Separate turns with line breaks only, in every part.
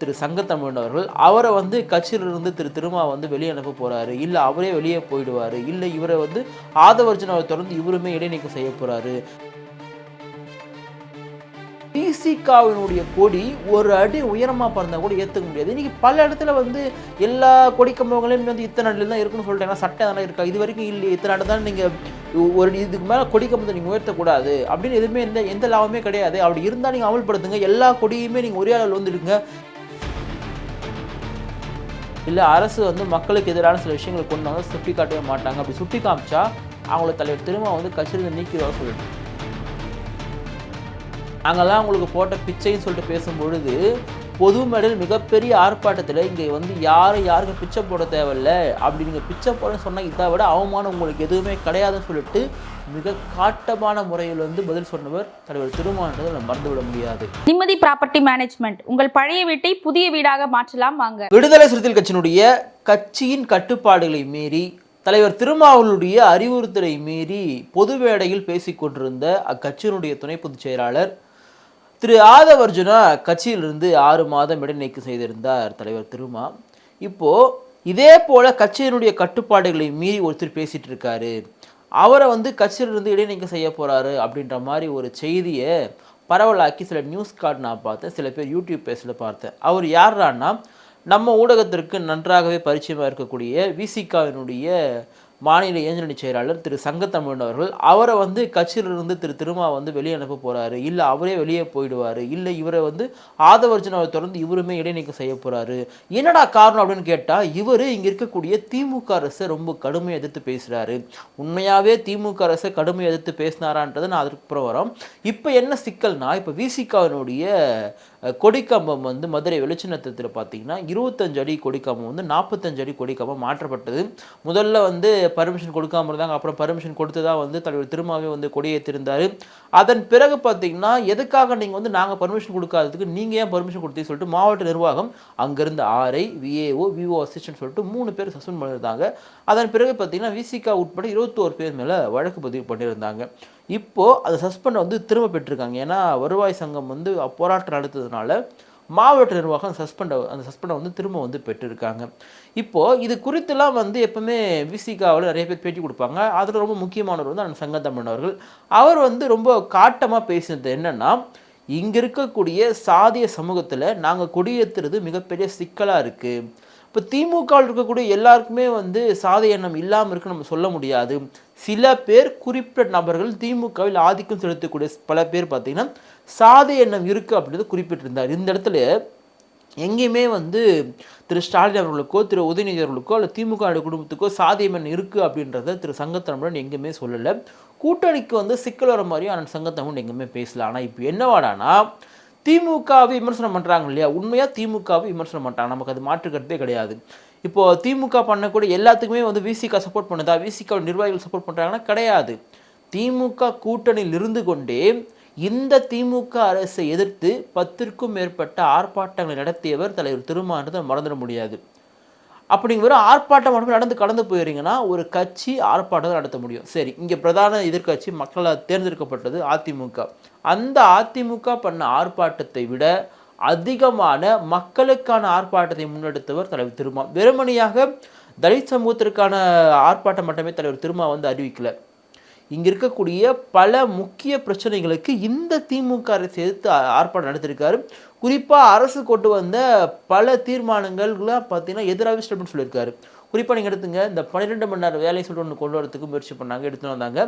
திரு சங்கத்தமிழன் அவர்கள் அவரை வந்து கட்சியிலிருந்து திரு திருமா வந்து வெளியே அனுப்ப போறாரு. இல்லை அவரே வெளியே போயிடுவார். இல்லை இவரை வந்து ஆதவர்ஜனாவை தொடர்ந்து இவருமே இடைநீக்கம் செய்ய போறாரு. பிசிகாவினுடைய கொடி ஒரு அடி உயரமாக பறந்தால் கூட ஏற்றுக்க முடியாது. இன்னைக்கு பல இடத்துல வந்து எல்லா கொடி கம்பங்களையும் வந்து இத்தனை அடியில் தான் இருக்குன்னு சொல்லிட்டேன் ஏன்னா சட்டம் இருக்கா? இது வரைக்கும் இல்லை இத்தனை அடி தான் நீங்கள் ஒரு இதுக்கு மேலே கொடி கம்பத்தை நீங்கள் உயர்த்தக்கூடாது அப்படின்னு எதுவுமே எந்த எந்த லாபமே கிடையாது. அப்படி இருந்தால் நீங்கள் அமல்படுத்துங்க. எல்லா கொடியுமே நீங்கள் ஒரே அளவில் வந்துடுங்க இல்லை அரசு வந்து மக்களுக்கு எதிரான சில விஷயங்களை கொண்டு வந்து சுட்டி காட்டவே மாட்டாங்க. அப்படி சுட்டி காமிச்சா அவங்கள தலைவர் திரும்ப வந்து கட்சியிலிருந்து நீக்கிடுவா சொல்லிட்டு. அங்கெல்லாம் உங்களுக்கு போட்ட பிச்சைன்னு சொல்லிட்டு பேசும் பொழுது பொது மேடையில் மிகப்பெரிய ஆர்ப்பாட்டத்தில் இங்கே வந்து யாரும் யாருக்கும் பிச்சை போட தேவையில்ல அப்படி நீங்கள் பிச்சை போட சொன்னால் இதை விட அவமானம் உங்களுக்கு எதுவுமே கிடையாதுன்னு சொல்லிட்டு மிக காட்டமான முறையில் வந்து பதில் சொன்னவர் தலைவர் திருமான்றதை நம்ம மறந்துவிட முடியாது.
நிம்மதி ப்ராப்பர்ட்டி மேனேஜ்மெண்ட். உங்கள் பழைய வீட்டை புதிய வீடாக மாற்றலாம் வாங்க.
விடுதலை சிறுத்தைகள் கட்சியினுடைய கட்சியின் கட்டுப்பாடுகளை மீறி தலைவர் திருமாவளுடைய அறிவுறுத்தலை மீறி பொது வேடையில் பேசிக் கொண்டிருந்த அக்கட்சியினுடைய துணை பொதுச் செயலாளர் திரு ஆதவர்ஜுனா கட்சியிலிருந்து ஆறு மாதம் இடைநீக்கம் செய்திருந்தார் தலைவர் திருமா. இப்போ இதே போல கட்சியினுடைய கட்டுப்பாடுகளை மீறி ஒருத்தர் பேசிட்டு இருக்காரு. அவரை வந்து கட்சியிலிருந்து இடைநீக்கம் செய்ய போறாரு அப்படின்ற மாதிரி ஒரு செய்தியை பரவலாக்கி சில நியூஸ் கார்டு நான் பார்த்தேன். சில பேர் யூடியூப் பேஸில் பார்த்தேன். அவர் யார்ரான்னா நம்ம ஊடகத்திற்கு நன்றாகவே பரிச்சயமாக இருக்கக்கூடிய விசிகாவினுடைய மாநில இளைஞரணி செயலாளர் திரு சங்கத்தமிழன் அவர்கள் அவரை வந்து கட்சியிலிருந்து திரு திருமா வந்து வெளியே அனுப்ப போகிறாரு இல்லை அவரே வெளியே போயிடுவார். இல்லை இவரை வந்து ஆதவர்ஜனாவை தொடர்ந்து இவருமே இடைநீக்கம் செய்ய போகிறாரு என்னடா காரணம் அப்படின்னு கேட்டால் இவர் இங்கே இருக்கக்கூடிய திமுக அரசை ரொம்ப கடுமையை எதிர்த்து பேசுகிறாரு உண்மையாகவே திமுக அரசை கடுமையை எதிர்த்து பேசினாரான்றது நான் அதுக்கு அப்புறம் வரோம். இப்போ என்ன சிக்கல்னா இப்போ விசிகாவினுடைய கொடிக்கம்பம் வந்து மதுரை வெளிச்சநத்தத்தில் பார்த்தீங்கன்னா இருபத்தஞ்சு அடி கொடிக்கம்பம் வந்து நாற்பத்தஞ்சு அடி கொடிக்கம்பம் மாற்றப்பட்டது. முதல்ல வந்து பர்மிஷன் கொடுக்காம இருந்தாங்க. அப்புறம் பர்மிஷன் கொடுத்து தான் வந்து தலைவர் திருமாவே வந்து கொடியேற்றிருந்தார். அதன் பிறகு பார்த்தீங்கன்னா எதுக்காக நீங்கள் வந்து நாங்கள் பர்மிஷன் கொடுக்காததுக்கு நீங்கள் ஏன் பர்மிஷன் கொடுத்தீங்கன்னு சொல்லிட்டு மாவட்ட நிர்வாகம் அங்கேருந்து ஆர்ஐ விஏஓ விஓ அசிஸ்டன்ட் சொல்லிட்டு மூணு பேர் சஸ்பெண்ட் பண்ணியிருந்தாங்க. அதன் பிறகு பார்த்தீங்கன்னா விசிகா உட்பட இருபத்தோரு பேர் மேலே வழக்கு பதிவு பண்ணியிருந்தாங்க. இப்போது அது சஸ்பெண்ட் வந்து திரும்ப பெற்றிருக்காங்க. ஏன்னா வருவாய் சங்கம் வந்து போராட்டம் நடத்ததுனால மாவட்ட நிர்வாகம் சஸ்பெண்டை அந்த சஸ்பெண்டை வந்து திரும்ப வந்து பெற்றிருக்காங்க. இப்போது இது குறித்துலாம் வந்து எப்போவுமே விசிகாவில் நிறைய பேர் பேட்டி கொடுப்பாங்க. அதில் ரொம்ப முக்கியமானவர் வந்து அந்த சங்கத்தமிழன் அவர் வந்து ரொம்ப காட்டமாக பேசினது என்னன்னா இங்கே இருக்கக்கூடிய சாதிய சமூகத்தில் நாங்கள் குடியேற்றுறது மிகப்பெரிய சிக்கலாக இருக்குது இப்போ திமுகவில் இருக்கக்கூடிய எல்லாருக்குமே வந்து சாதி எண்ணம் இல்லாமல் இருக்குன்னு நம்ம சொல்ல முடியாது. சில பேர் குறிப்பிட்ட நபர்கள் திமுகவில் ஆதிக்கம் செலுத்தக்கூடிய பல பேர் பார்த்தீங்கன்னா சாதி எண்ணம் இருக்குது அப்படின்றது குறிப்பிட்டிருந்தார். இந்த இடத்துல எங்கேயுமே வந்து திரு ஸ்டாலின் அவர்களுக்கோ திரு உதயநிதி அவர்களுக்கோ அல்ல திமுக குடும்பத்துக்கோ சாதியமன் இருக்குது அப்படின்றத திரு சங்கத்தமிழன் எங்கேயுமே சொல்லலை. கூட்டணிக்கு வந்து சிக்கல் வர மாதிரியும் ஆனால் சங்கத்தமிழன் எங்கேயுமே பேசல. ஆனால் இப்போ என்னவாடானா திமுகவை விமர்சனம் பண்ணுறாங்க இல்லையா? உண்மையாக திமுகவை விமர்சனம் பண்ணுறாங்க நமக்கு அது மாற்றுக்கிறதே கிடையாது. இப்போ திமுக பண்ணக்கூடிய எல்லாத்துக்குமே வந்து விசிகா சப்போர்ட் பண்ணுதா? விசிகா நிர்வாகிகள் சப்போர்ட் பண்ணுறாங்கன்னா கிடையாது. திமுக கூட்டணியில் இருந்து கொண்டே இந்த திமுக அரசை எதிர்த்து பத்திற்கும் மேற்பட்ட ஆர்ப்பாட்டங்களை நடத்தியவர் தலைவர் திருமான்றதை மறந்துட முடியாது. அப்படிங்க வெறும் ஆர்ப்பாட்டம் மட்டும் நடந்து கடந்து போயிடுறீங்கன்னா ஒரு கட்சி ஆர்ப்பாட்டம் நடத்த முடியும். சரி இங்கே பிரதான எதிர்க்கட்சி மக்களால் தேர்ந்தெடுக்கப்பட்டது அதிமுக. அந்த அதிமுக பண்ண ஆர்ப்பாட்டத்தை விட அதிகமான மக்களுக்கான ஆர்ப்பாட்டத்தை முன்னெடுத்தவர் தலைவர் திருமா. வெறுமணியாக தலித் சமூகத்திற்கான ஆர்ப்பாட்டம் மட்டுமே தலைவர் திருமா வந்து அறிவிக்கலை. இங்கே இருக்கக்கூடிய பல முக்கிய பிரச்சனைகளுக்கு இந்த திமுக அரசு எதிர்த்து ஆர்ப்பாட்டம் நடத்திருக்காரு. குறிப்பாக அரசு கொண்டு வந்த பல தீர்மானங்கள்லாம் பார்த்தீங்கன்னா எதிராக ஸ்டெப்னு சொல்லியிருக்காரு. குறிப்பாக நீங்கள் எடுத்துங்க இந்த பன்னிரெண்டு மணி நேரம் வேலை சொல்லிட்டு ஒன்று கொண்டு வரதுக்கு முயற்சி பண்ணாங்க எடுத்துகிட்டு வந்தாங்க.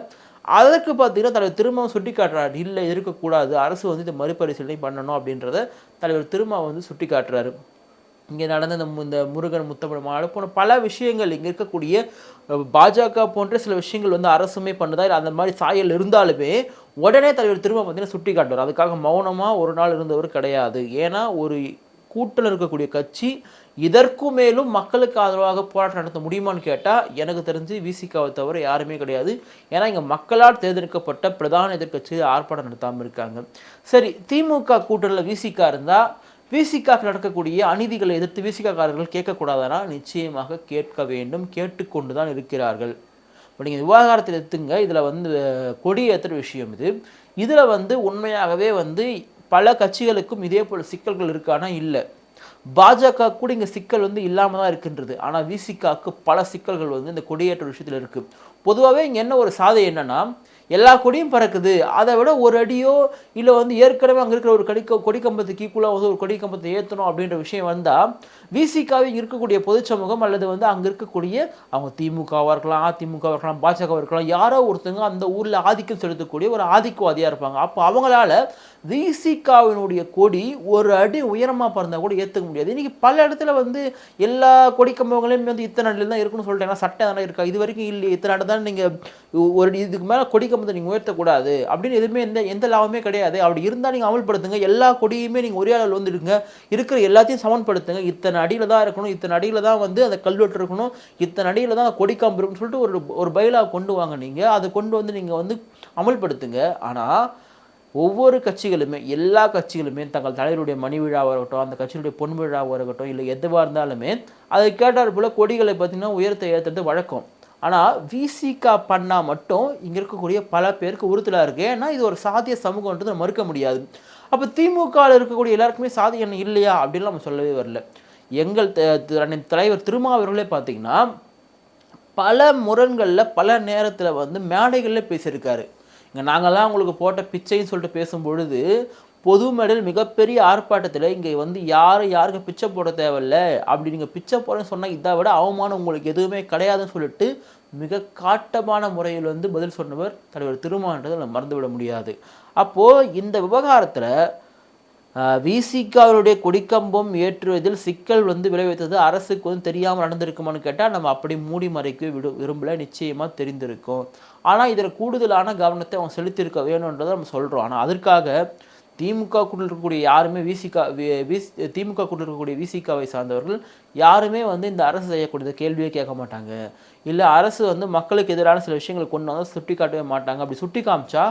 அதற்கு பார்த்தீங்கன்னா தலைவர் திருமாவும் சுட்டி காட்டுறாரு இல்லை இருக்கக்கூடாது அரசு வந்து இந்த மறுபரிசீலனை பண்ணணும் அப்படின்றத தலைவர் திரும்ப வந்து சுட்டி காட்டுறாரு இங்கே நடந்த இந்த இந்த முருகன் முத்தமிழ் மாநாடு போன பல விஷயங்கள் இங்கே இருக்கக்கூடிய பாஜக போன்ற சில விஷயங்கள் வந்து அரசுமே பண்ணுதா? இல்லை அந்த மாதிரி சாயல் இருந்தாலுமே உடனே தலைவர் திரும்ப பார்த்தீங்கன்னா சுட்டி காட்டுவார்? அதுக்காக மௌனமாக ஒரு நாள் இருந்தவர் கிடையாது. ஏன்னா ஒரு கூட்டில் இருக்கக்கூடிய கட்சி இதற்கு மேலும் மக்களுக்கு ஆதரவாக போராட்டம் நடத்த முடியுமான்னு கேட்டால் எனக்கு தெரிஞ்சு விசிகாவை தவிர யாருமே கிடையாது. ஏன்னா இங்கே மக்களால் தேர்ந்தெடுக்கப்பட்ட பிரதான எதிர்க்கட்சி ஆர்ப்பாட்டம் நடத்தாமல் இருக்காங்க. சரி திமுக கூட்டணியில் விசிகா இருந்தால் விசிகாக்கு நடக்கக்கூடிய அநீதிகளை எதிர்த்து விசிகாக்காரர்கள் கேட்கக்கூடாதுன்னா நிச்சயமாக கேட்க வேண்டும் கேட்டுக்கொண்டு தான் இருக்கிறார்கள். இப்போ நீங்கள் விவகாரத்தில் எடுத்துங்க. இதில் வந்து அஹ், கொடியேற்றுற விஷயம் இது. இதில் வந்து உண்மையாகவே வந்து பல கட்சிகளுக்கும் இதே போல் சிக்கல்கள் இருக்கானா இல்லை. பாஜக கூட இங்கே சிக்கல் வந்து இல்லாமல் தான் இருக்கின்றது. ஆனால் விசிகாக்கு பல சிக்கல்கள் வந்து இந்த கொடியேற்ற விஷயத்தில் இருக்குது பொதுவாகவே இங்கே என்ன ஒரு சாதை என்னன்னா எல்லா கொடியும் பறக்குது. அதை விட ஒரு அடியோ இல்லை வந்து ஏற்கனவே அங்கே இருக்கிற ஒரு கொடி கொடி கம்பத்துக்கு ஈக்குவலாக வந்து ஒரு கொடி கம்பத்தை ஏற்றணும் அப்படின்ற விஷயம் வந்தால் விசிகாவில் இருக்கக்கூடிய பொது சமூகம் அல்லது வந்து அங்கே இருக்கக்கூடிய அவங்க திமுகவாக இருக்கலாம் அதிமுகவாக இருக்கலாம் பாஜகவாக இருக்கலாம் யாரோ ஒருத்தங்க அந்த ஊரில் ஆதிக்கம் செலுத்தக்கூடிய ஒரு ஆதிக்கவாதியாக இருப்பாங்க. அப்போ அவங்களால விசிகாவினுடைய கொடி ஒரு அடி உயரமாக பறந்தால் கூட ஏற்றுக்க முடியாது. இன்றைக்கி பல இடத்துல வந்து எல்லா கொடி கம்பங்களையும் வந்து இத்தனை அடியில் தான் இருக்குன்னு சொல்லிட்டு ஏன்னா சட்டம் தானே இருக்கா? இது வரைக்கும் இல்லை இத்தனை அடி தான் நீங்கள் ஒரு இதுக்கு மேலே கொடி கம்பத்தை நீங்கள் உயர்த்தக்கூடாது அப்படின்னு எதுவுமே எந்த எந்த லாபமே கிடையாது. அப்படி இருந்தால் நீங்கள் அமல்படுத்துங்க. எல்லா கொடியுமே நீங்கள் ஒரே அளவில் வந்துடுங்க. இருக்கிற எல்லாத்தையும் சமன்படுத்துங்க. இத்தனை அடியில் தான் இருக்கணும் இத்தனை அடியில் தான் வந்து அந்த கல்வெட்டு இருக்கணும் இத்தனை அடியில் தான் கொடிக்காம்பு இருக்குன்னு சொல்லிட்டு ஒரு ஒரு பயிலா கொண்டு வாங்க நீங்கள் அதை கொண்டு வந்து நீங்கள் வந்து அமல்படுத்துங்க. ஆனால் ஒவ்வொரு கட்சிகளுமே எல்லா கட்சிகளுமே தங்கள் தலைவருடைய மணி விழாவாக இருக்கட்டும் அந்த கட்சியினுடைய பொன் விழாவாக இருக்கட்டும் இல்லை எதுவாக இருந்தாலுமே அதை கேட்டார் போல் கொடிகளை பார்த்தீங்கன்னா உயரத்தை ஏற்றுறது வழக்கம். ஆனால் விசிகா பண்ணால் மட்டும் இங்கே இருக்கக்கூடிய பல பேருக்கு உறுத்தலாக இருக்குது ஏன்னா இது ஒரு சாதிய சமூகன்றது நம்ம மறுக்க முடியாது. அப்போ திமுகவில் இருக்கக்கூடிய எல்லாருக்குமே சாதி எண்ணம் இல்லையா? அப்படின்னு நம்ம சொல்லவே வரல. எங்கள் த- அன்னை தலைவர் திருமாவர்களே பார்த்தீங்கன்னா பல முரண்களில் பல நேரத்தில் வந்து மேடைகளில் பேசியிருக்காரு. இங்கே நாங்கள்லாம் உங்களுக்கு போட்ட பிச்சைன்னு சொல்லிட்டு பேசும் பொழுது பொது மேடையில் மிகப்பெரிய ஆர்ப்பாட்டத்தில் இங்கே வந்து யாரும் யாருக்கும் பிச்சை போட தேவையில்ல அப்படி நீங்கள் பிச்சை போடன்னு சொன்னால் இதை விட அவமானம் உங்களுக்கு எதுவுமே கிடையாதுன்னு சொல்லிட்டு மிக காட்டமான முறையில் வந்து பதில் சொன்னவர் தலைவர் திருமான்றதை நம்ம மறந்துவிட முடியாது. அப்போது இந்த விவகாரத்தில் விசிகாவுடைய கொடிக்கம்பம் ஏற்றுவதில் சிக்கல் வந்து விளைவித்தது. அரசுக்கு வந்து தெரியாமல் நடந்திருக்குமான்னு கேட்டால் நம்ம அப்படி மூடி மறைக்க விடு விரும்பல. நிச்சயமாக தெரிந்திருக்கும். ஆனால் இதில் கூடுதலான கவனத்தை அவங்க செலுத்தியிருக்க வேணுன்றதை நம்ம சொல்கிறோம் ஆனால் அதற்காக திமுக கூட இருக்கக்கூடிய யாருமே விசிகா திமுக கூட இருக்கக்கூடிய விசிகாவை சார்ந்தவர்கள் யாருமே வந்து இந்த அரசு செய்யக்கூடிய கேள்வியே கேட்க மாட்டாங்க. இல்லை அரசு வந்து மக்களுக்கு எதிரான சில விஷயங்களை கொண்டு வந்தால் சுட்டி காட்டவே மாட்டாங்க. அப்படி சுட்டி காமிச்சா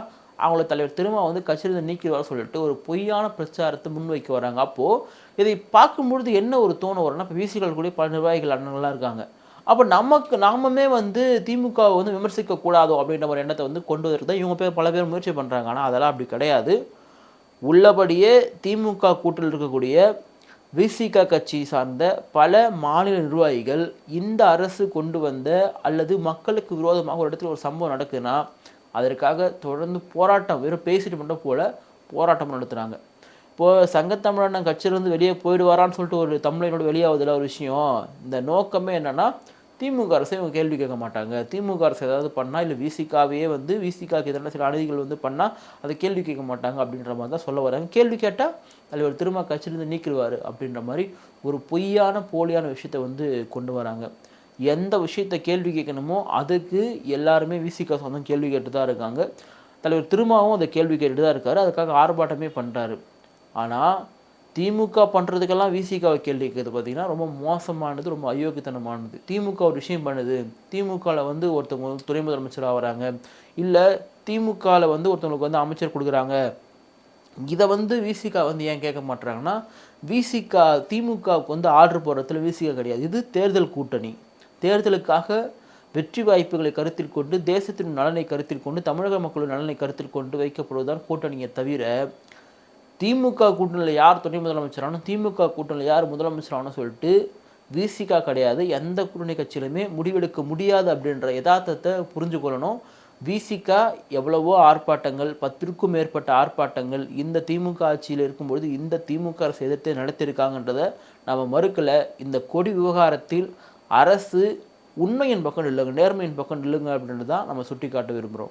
அவங்கள தலைவர் திரும்ப வந்து கட்சியிலிருந்து நீக்கிடுவார் சொல்லிட்டு ஒரு பொய்யான பிரச்சாரத்தை முன்வைக்க வராங்க. அப்போது இதை பார்க்கும்பொழுது என்ன ஒரு தோணு வரும்னா இப்போ விசிகள் கூட பல நிர்வாகிகள் அண்ணன்லாம் இருக்காங்க. அப்போ நமக்கு நாமமே வந்து திமுகவை வந்து விமர்சிக்கக்கூடாதோ அப்படின்ற ஒரு எண்ணத்தை வந்து கொண்டு வரது தான் இவங்க பேர் பல பேர் முயற்சி பண்ணுறாங்க ஆனால் அதெல்லாம் அப்படி கிடையாது. உள்ளபடியே திமுக கூட்டில் இருக்கக்கூடிய விசிக கட்சி சார்ந்த பல மாநில நிர்வாகிகள் இந்த அரசு கொண்டு வந்த அல்லது மக்களுக்கு விரோதமாக ஒரு இடத்துல ஒரு சம்பவம் நடக்குதுன்னா அதற்காக தொடர்ந்து போராட்டம் வெறும் பேசிட்டு மட்டும் போல போராட்டம் நடத்துகிறாங்க இப்போது சங்கத்தமிழன் கட்சியிலேருந்து வெளியே போயிடுவாரான்னு சொல்லிட்டு ஒரு தமிழனோட வெளியாவதில் ஒரு விஷயம். இந்த நோக்கமே என்னென்னா திமுக அரசை இவங்க கேள்வி கேட்க மாட்டாங்க. திமுக அரசு ஏதாவது பண்ணால் இல்லை விசிகாவையே வந்து விசிகாவுக்கு எதிரான சில அநீதிகள் வந்து பண்ணால் அதை கேள்வி கேட்க மாட்டாங்க அப்படின்ற மாதிரி தான் சொல்ல வராங்க. கேள்வி கேட்டால் தலைவர் திரும்ப கட்சியிலேருந்து நீக்கிடுவார் அப்படின்ற மாதிரி ஒரு பொய்யான போலியான விஷயத்தை வந்து கொண்டு வராங்க. எந்த விஷயத்தை கேள்வி கேட்கணுமோ அதுக்கு எல்லாருமே விசிகா சொந்தம் கேள்வி கேட்டு தான் இருக்காங்க. தலைவர் திருமாவும் அதை கேள்வி கேட்டுட்டு தான் இருக்காரு. அதுக்காக ஆர்ப்பாட்டமே பண்ணுறாரு ஆனால் திமுக பண்ணுறதுக்கெல்லாம் விசிகாவை கேள்வி கேட்குறது பார்த்தீங்கன்னா ரொம்ப மோசமானது ரொம்ப அயோக்கியத்தனமானது. திமுக ஒரு விஷயம் பண்ணுது. திமுகவில் வந்து ஒருத்தவங்க துணை முதலமைச்சர் ஆகுறாங்க இல்லை திமுகவில் வந்து ஒருத்தவங்களுக்கு வந்து அமைச்சர் கொடுக்குறாங்க. இதை வந்து விசிகா வந்து ஏன் கேட்க மாட்டுறாங்கன்னா விசிகா திமுகவுக்கு வந்து ஆர்டர் போடுறதுல விசிகா கிடையாது. இது தேர்தல் கூட்டணி. தேர்தலுக்காக வெற்றி வாய்ப்புகளை கருத்தில் கொண்டு தேசத்தின் நலனை கருத்தில் கொண்டு தமிழக மக்களின் நலனை கருத்தில் கொண்டு வைக்கப்படுவதுதான் கூட்டணியை தவிர திமுக கூட்டணியில் யார் துணை முதலமைச்சரானோ திமுக கூட்டணியில் யார் முதலமைச்சரானோ சொல்லிட்டு விசிகா கிடையாது. எந்த கூட்டணி கட்சியிலுமே முடிவெடுக்க முடியாது அப்படின்ற யதார்த்தத்தை புரிஞ்சு கொள்ளணும். விசிகா எவ்வளவோ ஆர்ப்பாட்டங்கள் பத்திற்கும் மேற்பட்ட ஆர்ப்பாட்டங்கள் இந்த திமுக ஆட்சியில் இருக்கும்பொழுது இந்த திமுக அரசு எதிர்த்து நடத்தியிருக்காங்கன்றதை நம்ம மறுக்கலை. இந்த கொடி விவகாரத்தில் அரசு உண்மையின் பக்கம் இல்லைங்க நேர்மையின் பக்கம் இல்லைங்க அப்படின்றது தான் நம்ம சுட்டி காட்ட விரும்புகிறோம்